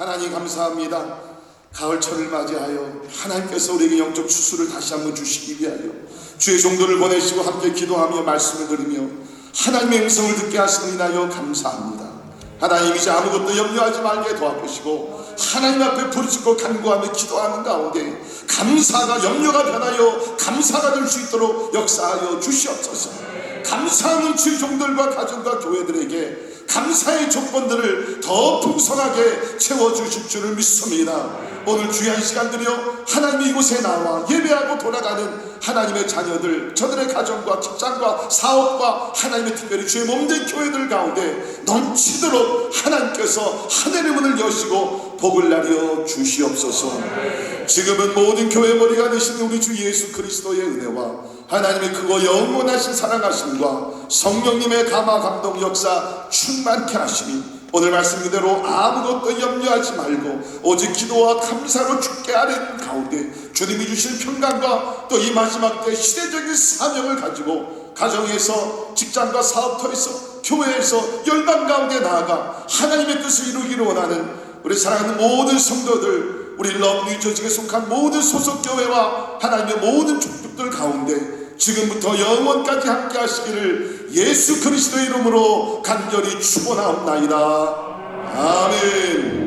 하나님 감사합니다. 가을철을 맞이하여 하나님께서 우리에게 영적 추수를 다시 한번 주시기 위하여 주의 종도를 보내시고 함께 기도하며 말씀을 드리며 하나님의 음성을 듣게 하시니 나여 감사합니다. 하나님 이제 아무것도 염려하지 말게 도와주시고 하나님 앞에 부르짖고 간구하며 기도하는 가운데 감사가 염려가 변하여 감사가 될 수 있도록 역사하여 주시옵소서. 감사하는 주의 종들과 가정과 교회들에게 감사의 조건들을 더 풍성하게 채워주실 줄을 믿습니다. 오늘 귀한 시간들이요 하나님의 이곳에 나와 예배하고 돌아가는 하나님의 자녀들 저들의 가정과 직장과 사업과 하나님의 특별히 주의 몸된 교회들 가운데 넘치도록 하나님께서 하늘의 문을 여시고 복을 나려 주시옵소서 지금은 모든 교회 머리가 되시는 우리 주 예수 그리스도의 은혜와 하나님의 크고 영원하신 사랑하심과 성령님의 감화 감동 역사 충만케 하시니 오늘 말씀 그대로 아무것도 염려하지 말고 오직 기도와 감사로 죽게 하는 가운데 주님이 주신 평강과 또 이 마지막 때 시대적인 사명을 가지고 가정에서 직장과 사업터에서 교회에서 열방 가운데 나아가 하나님의 뜻을 이루기를 원하는 우리 사랑하는 모든 성도들 우리 러브 뉴저지에 속한 모든 소속 교회와 하나님의 모든 족속들 가운데 지금부터 영원까지 함께 하시기를 예수 그리스도의 이름으로 간절히 축원하옵나이다. 아멘.